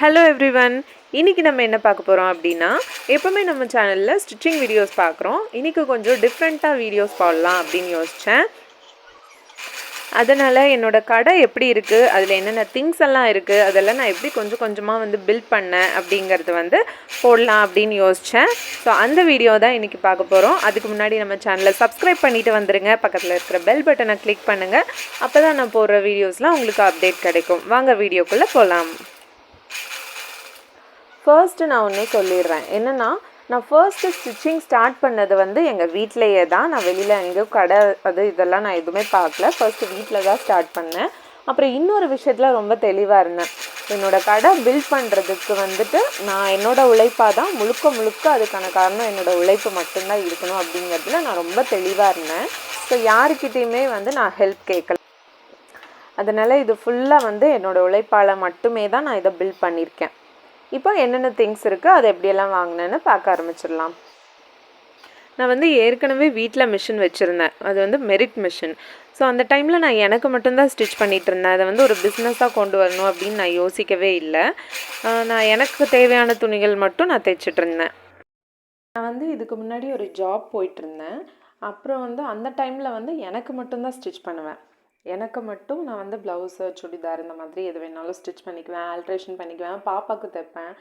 Hello every one இன்றைக்கி நம்ம என்ன பார்க்க போகிறோம் அப்படின்னா எப்போவுமே நம்ம சேனலில் ஸ்டிச்சிங் வீடியோஸ் பார்க்குறோம். இன்றைக்கி கொஞ்சம் டிஃப்ரெண்ட்டாக வீடியோஸ் போடலாம் அப்படின்னு யோசித்தேன் அதனால் என்னோடய கடை எப்படி இருக்குது அதில் என்னென்ன திங்ஸ் எல்லாம் இருக்குது அதெல்லாம் நான் எப்படி கொஞ்சம் கொஞ்சமாக வந்து பில்ட் பண்ணேன் அப்படிங்கிறது வந்து போடலாம் அப்படின்னு யோசித்தேன் ஸோ அந்த வீடியோ தான் இன்றைக்கி பார்க்க போகிறோம் அதுக்கு முன்னாடி நம்ம சேனலை சப்ஸ்கிரைப் பண்ணிவிட்டு வந்துடுங்க பக்கத்தில் இருக்கிற பெல் பட்டனை கிளிக் பண்ணுங்கள் அப்போ தான் நான் போடுற வீடியோஸ்லாம் உங்களுக்கு அப்டேட் கிடைக்கும். வாங்க வீடியோக்குள்ளே போகலாம் ஃபர்ஸ்ட்டு நான் ஒன்றே சொல்லிடுறேன். என்னென்னா நான் ஃபர்ஸ்ட்டு ஸ்டிச்சிங் ஸ்டார்ட் பண்ணது வந்து எங்கள் வீட்டிலையே தான். நான் வெளியில் எங்கேயும் கடை அது இதெல்லாம் நான் எதுவுமே பார்க்கல. ஃபர்ஸ்ட்டு வீட்டில் தான் ஸ்டார்ட் பண்ணேன். அப்புறம் இன்னொரு விஷயத்தில் ரொம்ப தெளிவாக இருந்தேன். என்னோடய கடை பில்ட் பண்ணுறதுக்கு வந்துட்டு நான் என்னோடய உழைப்பாக தான் முழுக்க முழுக்க அதுக்கான காரணம் என்னோடய உழைப்பு மட்டும்தான் இருக்கணும் அப்படிங்கிறதுல நான் ரொம்ப தெளிவாக இருந்தேன். ஸோ யாருக்கிட்டேயுமே வந்து நான் ஹெல்ப் கேட்கல அதனால் இது ஃபுல்லாக வந்து என்னோடய உழைப்பால் மட்டுமே தான் நான் இதை பில்ட் பண்ணியிருக்கேன். இப்போ என்னென்ன திங்ஸ் இருக்குது அதை எப்படியெல்லாம் வாங்கினேன்னு பார்க்க ஆரம்பிச்சிடலாம். நான் வந்து ஏற்கனவே வீட்டில் மிஷின் வச்சுருந்தேன். அது வந்து மெரிட் மிஷின் ஸோ அந்த டைமில் நான் எனக்கு மட்டும்தான் ஸ்டிச் பண்ணிகிட்டு இருந்தேன். அதை வந்து ஒரு பிஸ்னஸாக கொண்டு வரணும் அப்படின்னு நான் யோசிக்கவே இல்லை. நான் எனக்கு தேவையான துணிகள் மட்டும் நான் தைச்சிட்டு இருந்தேன். நான் வந்து இதுக்கு முன்னாடி ஒரு ஜாப் போயிட்டுருந்தேன் அப்புறம் வந்து அந்த டைமில் வந்து எனக்கு மட்டும்தான் ஸ்டிச் பண்ணுவேன். எனக்கு மட்டும் நான் வந்து ப்ளவுஸு சுடிதார் இந்த மாதிரி எது வேணாலும் ஸ்டிச் பண்ணிக்குவேன் ஆல்ட்ரேஷன் பண்ணிக்குவேன் பாப்பாவுக்கு தைப்பேன்.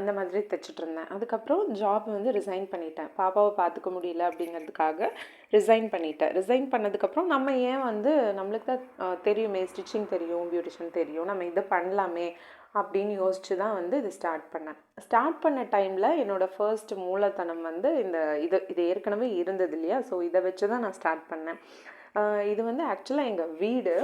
இந்த மாதிரி தைச்சிட்ருந்தேன் அதுக்கப்புறம் ஜாப் வந்து ரிசைன் பண்ணிட்டேன். பாப்பாவை பார்த்துக்க முடியல அப்படிங்கிறதுக்காக ரிசைன் பண்ணிட்டேன். ரிசைன் பண்ணதுக்கப்புறம் நம்ம ஏன் வந்து நம்மளுக்கு தான் தெரியுமே ஸ்டிச்சிங் தெரியும் பியூட்டிஷன் தெரியும் நம்ம இதை பண்ணலாமே அப்படின்னு யோசிச்சு தான் வந்து இது ஸ்டார்ட் பண்ணேன். ஸ்டார்ட் பண்ண டைமில் என்னோடய ஃபர்ஸ்ட் மூலத்தனம் வந்து இந்த இது இது ஏற்கனவே இருந்தது இல்லையா? ஸோ இதை வச்சு தான் நான் ஸ்டார்ட் பண்ணேன். இது வந்து ஆக்சுவலாக எங்கள் வீடு.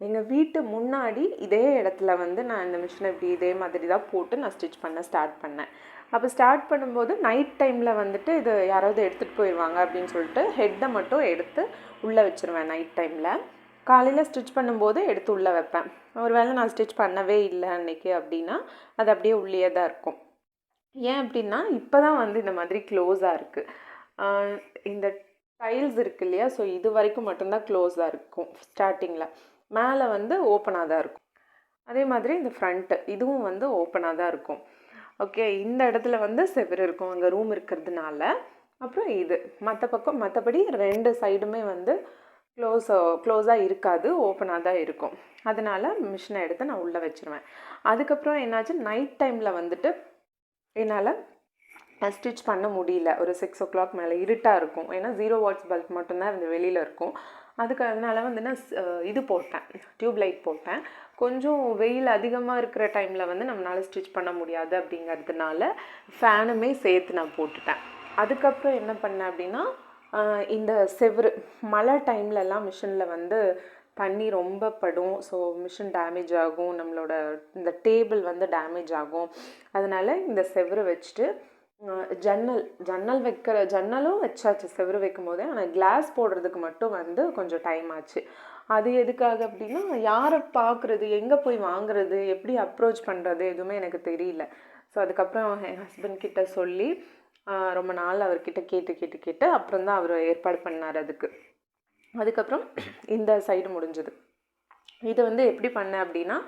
எங்கள் வீட்டு முன்னாடி இதே இடத்துல வந்து நான் இந்த மிஷினை இப்படி இதே மாதிரி தான் போட்டு நான் ஸ்டிச் பண்ண ஸ்டார்ட் பண்ணேன். அப்போ ஸ்டார்ட் பண்ணும்போது நைட் டைமில் வந்துட்டு இது யாராவது எடுத்துகிட்டு போயிடுவாங்க அப்படின்னு சொல்லிட்டு ஹெட்டை மட்டும் எடுத்து உள்ளே வச்சுருவேன் நைட் டைமில் காலையில் ஸ்டிச் பண்ணும்போது எடுத்து உள்ளே வைப்பேன். ஒரு வேளை நான் ஸ்டிச் பண்ணவே இல்லை அன்றைக்கி அப்படின்னா அது அப்படியே உள்ளே தான் இருக்கும். ஏன் அப்படின்னா இப்போ தான் வந்து இந்த மாதிரி க்ளோஸாக இருக்குது இந்த டைல்ஸ் இருக்கு இல்லையா? ஸோ இது வரைக்கும் மட்டும்தான் க்ளோஸாக இருக்கும் ஸ்டார்டிங்கில் மேலே வந்து ஓப்பனாக தான் இருக்கும். அதே மாதிரி இந்த ஃப்ரண்ட்டு இதுவும் வந்து ஓப்பனாக தான் இருக்கும். ஓகே இந்த இடத்துல வந்து செவர் இருக்கும் அங்கே ரூம் இருக்கிறதுனால. அப்புறம் இது. மற்ற பக்கம் மற்றபடி ரெண்டு சைடுமே வந்து க்ளோஸ் க்ளோஸாக இருக்காது ஓப்பனாக தான் இருக்கும். அதனால் மிஷினை எடுத்து நான் உள்ளே வச்சுருவேன். அதுக்கப்புறம் என்னாச்சு? நைட் டைமில் வந்துட்டு என்னால் ஸ்டிச் பண்ண முடியல. ஒரு சிக்ஸ் ஓ கிளாக் மேலே இருட்டாக இருக்கும். ஏன்னா ஜீரோ வாட்ஸ் பல்ப் மட்டும்தான் இந்த வெளியில் இருக்கும். அதுக்கு அதனால வந்து நான் இது போட்டேன். டியூப் லைட் போட்டேன். கொஞ்சம் வெயில் அதிகமாக இருக்கிற டைமில் வந்து நம்மளால் ஸ்டிச் பண்ண முடியாது அப்படிங்கிறதுனால ஃபேனுமே சேர்த்து நான் போட்டுட்டேன். அதுக்கப்புறம் என்ன பண்ணேன் அப்படின்னா இந்த செவரு மழை டைம்லலாம் மிஷினில் வந்து தண்ணி ரொம்ப படும். ஸோ மிஷின் டேமேஜ் ஆகும். நம்மளோட இந்த டேபிள் வந்து டேமேஜ் ஆகும். அதனால் இந்த செவரு வச்சுட்டு ஜன்னல் ஜன்னல் வைக்கிற ஜன்னலும் வச்சாச்சு செவரு வைக்கும் போதே ஆனால் கிளாஸ் போடுறதுக்கு மட்டும் வந்து கொஞ்சம் டைம் ஆச்சு. அது எதுக்காக அப்படின்னா யாரை பார்க்குறது எங்கே போய் வாங்குறது எப்படி அப்ரோச் பண்ணுறது எதுவுமே எனக்கு தெரியல. ஸோ அதுக்கப்புறம் என் ஹஸ்பண்ட் கிட்ட சொல்லி ரொம்ப நாள் அவர்கிட்ட கேட்டு கேட்டு கேட்டு அப்புறம் தான் அவர் ஏற்பாடு பண்ணார் அதுக்கு. அதுக்கப்புறம் இந்த சைடு முடிஞ்சது. இது வந்து எப்படி பண்ணேன் அப்படின்னா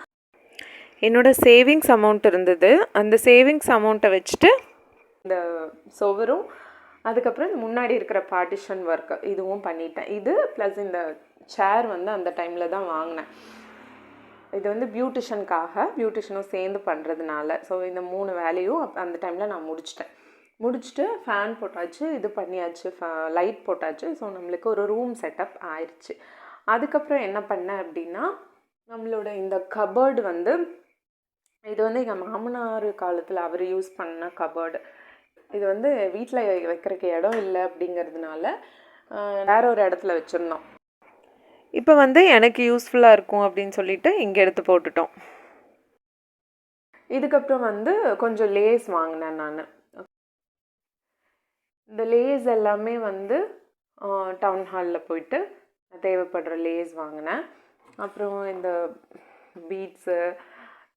என்னோடய சேவிங்ஸ் அமௌண்ட் இருந்தது. அந்த சேவிங்ஸ் அமௌண்ட்டை வச்சுட்டு இந்த சுவரும் அதுக்கப்புறம் இந்த முன்னாடி இருக்கிற பார்ட்டிஷன் ஒர்க்கு இதுவும் பண்ணிட்டேன். இது ப்ளஸ் இந்த சேர் வந்து அந்த டைமில் தான் வாங்கினேன். இது வந்து பியூட்டிஷனுக்காக பியூட்டிஷனும் சேர்ந்து பண்ணுறதுனால ஸோ இந்த மூணு வேலையும் அந்த டைமில் நான் முடிச்சிட்டேன். முடிச்சுட்டு ஃபேன் போட்டாச்சு இது பண்ணியாச்சு லைட் போட்டாச்சு. ஸோ நம்மளுக்கு ஒரு ரூம் செட்டப் ஆயிடுச்சு அதுக்கப்புறம் என்ன பண்ணேன் அப்படின்னா நம்மளோட இந்த கபர்டு வந்து இது வந்து எங்கள் மாமனார் காலத்தில் அவர் யூஸ் பண்ண கபர்டு இது வந்து வீட்டில் வைக்கிறதுக்கு இடம் இல்லை அப்படிங்கிறதுனால வேற ஒரு இடத்துல வச்சுருந்தோம். இப்போ வந்து எனக்கு யூஸ்ஃபுல்லாக இருக்கும் அப்படின்னு சொல்லிட்டு இங்கே எடுத்து போட்டுட்டோம். இதுக்கப்புறம் வந்து கொஞ்சம் லேஸ் வாங்கினேன் நான். இந்த லேஸ் எல்லாமே வந்து டவுன் ஹாலில் போயிட்டு தேவைப்படுற லேஸ் வாங்கினேன். அப்புறம் இந்த பீட்ஸு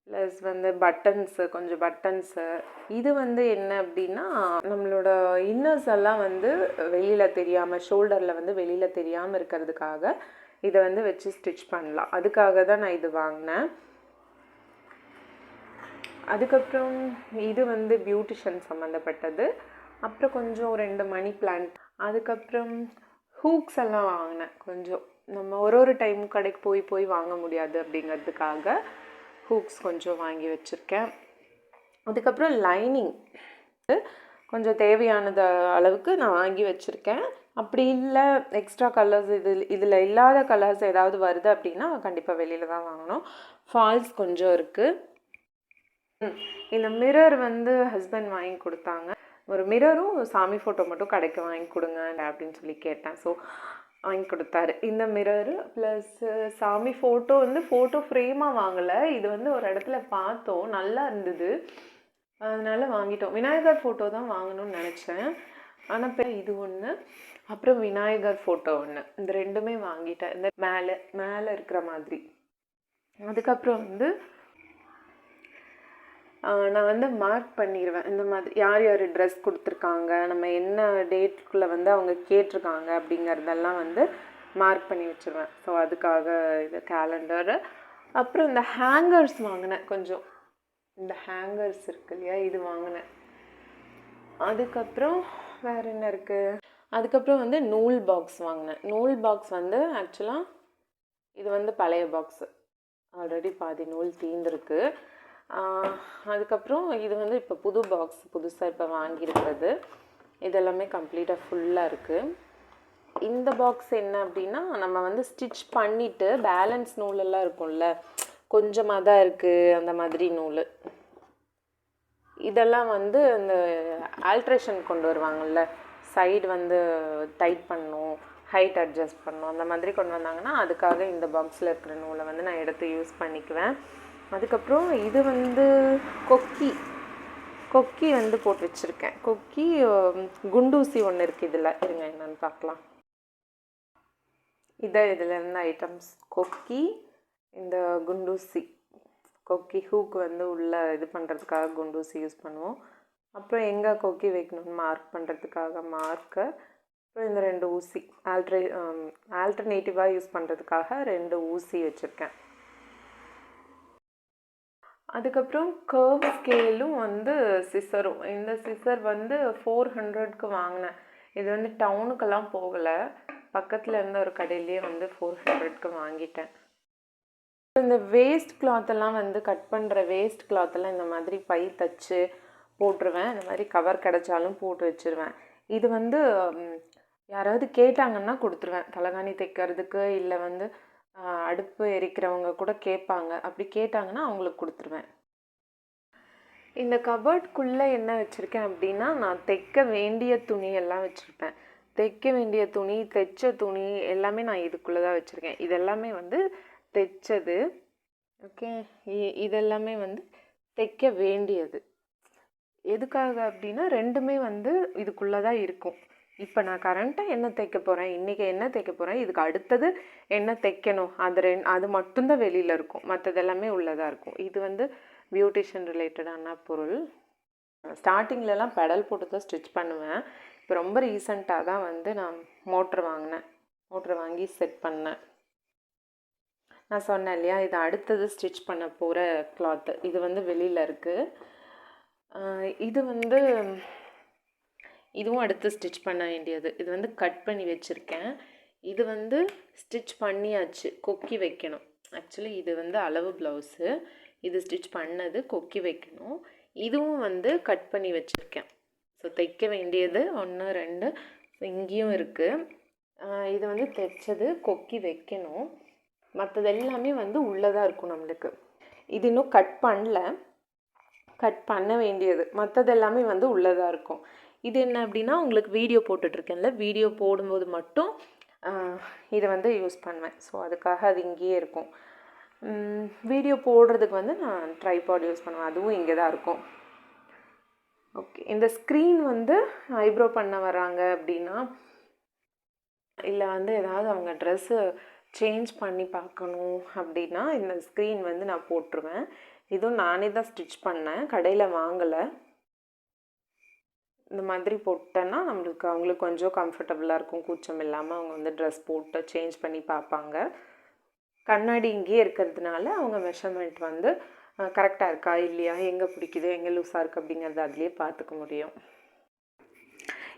ப்ளஸ் வந்து பட்டன்ஸு கொஞ்சம் பட்டன்ஸு இது வந்து என்ன அப்படின்னா நம்மளோட இன்னர்ஸ் எல்லாம் வந்து வெளியில் தெரியாமல் ஷோல்டரில் வந்து வெளியில் தெரியாமல் இருக்கிறதுக்காக இதை வந்து வச்சு ஸ்டிச் பண்ணலாம். அதுக்காக தான் நான் இது வாங்கினேன். அதுக்கப்புறம் இது வந்து பியூட்டிஷியன் சம்மந்தப்பட்டது. அப்புறம் கொஞ்சம் ரெண்டு மணி பிளான்ட் அதுக்கப்புறம் ஹூக்ஸ் எல்லாம் வாங்கினேன். கொஞ்சம் நம்ம ஒரு ஒரு டைம் கடைக்கு போய் போய் வாங்க முடியாது அப்படிங்கிறதுக்காக. ஹூக்ஸ் கொஞ்சம் வாங்கி வச்சுருக்கேன். அதுக்கப்புறம் லைனிங் கொஞ்சம் தேவையானத அளவுக்கு நான் வாங்கி வச்சுருக்கேன். அப்படி இல்லை எக்ஸ்ட்ரா கலர்ஸ் இது இதில் இல்லாத கலர்ஸ் ஏதாவது வருது அப்படின்னா கண்டிப்பாக வெளியில் தான் வாங்கணும். ஃபால்ஸ் கொஞ்சம் இருக்குது இந்த மிரர் வந்து ஹஸ்பண்ட் வாங்கி கொடுத்தாங்க. ஒரு மிரரும் சாமி ஃபோட்டோ மட்டும் கடைக்கு வாங்கி கொடுங்க அப்படின்னு சொல்லி கேட்டேன். ஸோ வாங்கி கொடுத்தாரு. இந்த மிரரு ப்ளஸ் சாமி ஃபோட்டோ வந்து ஃபோட்டோ ஃப்ரேமாக வாங்கலை. இது வந்து ஒரு இடத்துல பார்த்தோம். நல்லா இருந்தது. அதனால் வாங்கிட்டோம். விநாயகர் ஃபோட்டோ தான் வாங்கணும்னு நினச்சேன். ஆனால் இப்போ இது ஒன்று அப்புறம் விநாயகர் ஃபோட்டோ ஒன்று இந்த ரெண்டுமே வாங்கிட்டேன். இந்த மேலே மேலே இருக்கிற மாதிரி. அதுக்கப்புறம் வந்து நான் வந்து மார்க் பண்ணிடுவேன் இந்த மாதிரி யார் யார் ட்ரெஸ் கொடுத்துருக்காங்க நம்ம என்ன டேட்டுக்குள்ளே வந்து அவங்க கேட்டிருக்காங்க அப்படிங்கிறதெல்லாம் வந்து மார்க் பண்ணி வச்சுருவேன். ஸோ அதுக்காக இது கேலண்டரு அப்புறம் இந்த ஹேங்கர்ஸ் வாங்கினேன் கொஞ்சம். இந்த ஹேங்கர்ஸ் இருக்கு இல்லையா இது வாங்கினேன். அதுக்கப்புறம் வேறு என்ன இருக்குது அதுக்கப்புறம் வந்து நூல் பாக்ஸ் வாங்கினேன். நூல் பாக்ஸ் வந்து ஆக்சுவலாக இது வந்து பழைய பாக்ஸு ஆல்ரெடி பாதி நூல் தீர்ந்துருக்கு அதுக்கப்புறம் இது வந்து இப்போ புது பாக்ஸ் புதுசாக இப்போ வாங்கியிருக்கிறது. இதெல்லாமே கம்ப்ளீட்டாக ஃபுல்லாக இருக்குது இந்த பாக்ஸ் என்ன அப்படின்னா நம்ம வந்து ஸ்டிச் பண்ணிவிட்டு பேலன்ஸ் நூலெல்லாம் இருக்கும்ல. கொஞ்சமாக தான் இருக்குது அந்த மாதிரி நூல். இதெல்லாம் வந்து இந்த ஆல்ட்ரேஷன் கொண்டு வருவாங்கள்ல சைடு வந்து டைட் பண்ணும் ஹைட் அட்ஜஸ்ட் பண்ணும் அந்த மாதிரி கொண்டு வந்தாங்கன்னா அதுக்காக இந்த பாக்ஸில் இருக்கிற நூலை வந்து நான் எடுத்து யூஸ் பண்ணிக்குவேன். அதுக்கப்புறம் இது வந்து கொக்கி. கொக்கி வந்து போட்டு வச்சுருக்கேன். கொக்கி குண்டூசி ஒன்று இருக்குது இதில். இருங்க என்னென்னு பார்க்கலாம். இதை இதில் இருந்த ஐட்டம்ஸ் கொக்கி இந்த குண்டூசி. கொக்கி ஹூக் வந்து உள்ளே இது பண்ணுறதுக்காக குண்டூசி யூஸ் பண்ணுவோம். அப்புறம் எங்கே கொக்கி வைக்கணும்னு மார்க் பண்ணுறதுக்காக மார்க்கு அப்புறம் இந்த ரெண்டு ஊசி. ஆல்ட்ரே ஆல்டர்னேட்டிவாக யூஸ் பண்ணுறதுக்காக ரெண்டு ஊசி வச்சுருக்கேன். அதுக்கப்புறம் கர்வ் ஸ்கேலும் வந்து சிசரும் இந்த சிசர் வந்து ஃபோர் ஹண்ட்ரட்க்கு வாங்கினேன். இது வந்து டவுனுக்கெல்லாம் போகலை. பக்கத்தில் இருந்த ஒரு கடையிலேயே வந்து ஃபோர் ஹண்ட்ரட்க்கு வாங்கிட்டேன். இந்த வேஸ்ட் கிளாத்தெல்லாம் வந்து கட் பண்ணுற வேஸ்ட் கிளாத்தெல்லாம் இந்த மாதிரி பை தச்சு போட்டுருவேன். இந்த மாதிரி கவர் கிடச்சாலும் போட்டு வச்சுருவேன். இது வந்து யாராவது கேட்டாங்கன்னா கொடுத்துருவேன். தலகாணி தைக்கிறதுக்கு இல்லை வந்து அடுப்பு எரிக்கிறவங்க கூட கேட்பாங்க. அப்படி கேட்டாங்கன்னா அவங்களுக்கு கொடுத்துருவேன். இந்த கபர்ட்குள்ளே என்ன வச்சுருக்கேன் அப்படின்னா நான் தைக்க வேண்டிய துணி எல்லாம் வச்சுருப்பேன். தைக்க வேண்டிய துணி தைச்ச துணி எல்லாமே நான் இதுக்குள்ளே தான் வச்சுருக்கேன். இதெல்லாமே வந்து தைச்சது. ஓகே. இதெல்லாமே வந்து தைக்க வேண்டியது. எதுக்காக அப்படின்னா ரெண்டுமே வந்து இதுக்குள்ளே தான் இருக்கும். இப்போ நான் கரண்ட்டாக என்ன தைக்க போகிறேன் இன்றைக்கி என்ன தைக்க போகிறேன் இதுக்கு அடுத்தது என்ன தைக்கணும் அது ரெண் அது மட்டும்தான் வெளியில் இருக்கும். மற்றது எல்லாமே உள்ளதாக இருக்கும். இது வந்து பியூட்டிஷியன் ரிலேட்டடான பொருள். ஸ்டார்டிங்லலாம் பெடல் போட்டு தான் ஸ்டிச் பண்ணுவேன். இப்போ ரொம்ப ரீசண்டாக தான் வந்து நான் மோட்ரு வாங்கினேன். மோட்ரு வாங்கி செட் பண்ணேன். நான் சொன்னேன் இல்லையா இது அடுத்தது ஸ்டிச் பண்ண போகிற கிளாத்து இது வந்து வெளியில் இருக்குது இது வந்து இதுவும் அடுத்து ஸ்டிச் பண்ண வேண்டியது. இது வந்து கட் பண்ணி வச்சுருக்கேன். இது வந்து ஸ்டிச் பண்ணியாச்சு. கொக்கி வைக்கணும். ஆக்சுவலி இது வந்து அளவு ப்ளவுஸு இது ஸ்டிச் பண்ணது கொக்கி வைக்கணும். இதுவும் வந்து கட் பண்ணி வச்சுருக்கேன். ஸோ தைக்க வேண்டியது ஒன்று ரெண்டு இங்கேயும் இருக்குது இது வந்து தைச்சது கொக்கி வைக்கணும். மற்றது எல்லாமே வந்து உள்ளதாக இருக்கும் நம்மளுக்கு. இது இன்னும் கட் பண்ணல. கட் பண்ண வேண்டியது. மற்றது எல்லாமே வந்து உள்ளதாக இருக்கும். இது என்ன அப்படின்னா உங்களுக்கு வீடியோ போட்டுட்ருக்கேன்ல. வீடியோ போடும்போது மட்டும் இதை வந்து யூஸ் பண்ணுவேன். ஸோ அதுக்காக அது இங்கேயே இருக்கும். வீடியோ போடுறதுக்கு வந்து நான் ட்ரைபாட் யூஸ் பண்ணுவேன். அதுவும் இங்கே தான் இருக்கும். ஓகே இந்த ஸ்க்ரீன் வந்து ஐப்ரோ பண்ண வராங்க அப்படின்னா இல்லை வந்து ஏதாவது அவங்க ட்ரெஸ்ஸு சேஞ்ச் பண்ணி பார்க்கணும் அப்படின்னா இந்த ஸ்க்ரீன் வந்து நான் போட்டுருவேன். இதுவும் நானே தான் ஸ்டிச் பண்ணேன். கடையில் வாங்கலை. இந்த மாதிரி போட்டோன்னா நம்மளுக்கு அவங்களுக்கு கொஞ்சம் கம்ஃபர்டபுளாக இருக்கும். கூச்சம் இல்லாமல் அவங்க வந்து ட்ரெஸ் போட்டு சேஞ்ச் பண்ணி பார்ப்பாங்க. கண்ணாடி இங்கேயே இருக்கிறதுனால அவங்க மெஷர்மெண்ட் வந்து கரெக்டாக இருக்கா இல்லையா எங்கே பிடிக்குது எங்கே லூஸாக இருக்குது அப்படிங்கிறத அதுலேயே பார்த்துக்க முடியும்.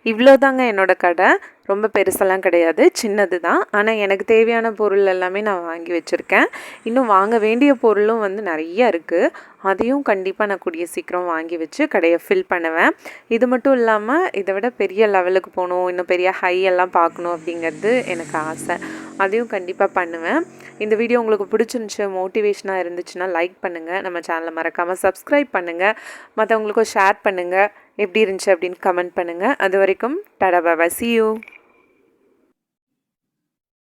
இவ்வளோ தாங்க என்னோட கடை. ரொம்ப பெருசெல்லாம் கிடையாது. சின்னது தான் ஆனால் எனக்கு தேவையான பொருள் எல்லாமே நான் வாங்கி வச்சுருக்கேன். இன்னும் வாங்க வேண்டிய பொருளும் வந்து நிறைய இருக்குது அதையும் கண்டிப்பாக நான் கூடிய சீக்கிரம் வாங்கி வச்சு கடையை ஃபில் பண்ணுவேன். இது மட்டும் இல்லாமல் இதை விட பெரிய லெவலுக்கு போகணும் இன்னும் பெரிய ஹை எல்லாம் பார்க்கணும் அப்படிங்கிறது எனக்கு ஆசை. அதையும் கண்டிப்பாக பண்ணுவேன். இந்த வீடியோ உங்களுக்கு பிடிச்சிருந்துச்சு மோட்டிவேஷனாக இருந்துச்சுன்னா லைக் பண்ணுங்கள் நம்ம சேனலை மறக்காமல் சப்ஸ்கிரைப் பண்ணுங்கள் மற்றவங்களுக்கும் ஷேர் பண்ணுங்கள் எப்படி இருந்துச்சு அப்படின்னு கமெண்ட் பண்ணுங்கள் அது வரைக்கும் டடா பாபா சி யூ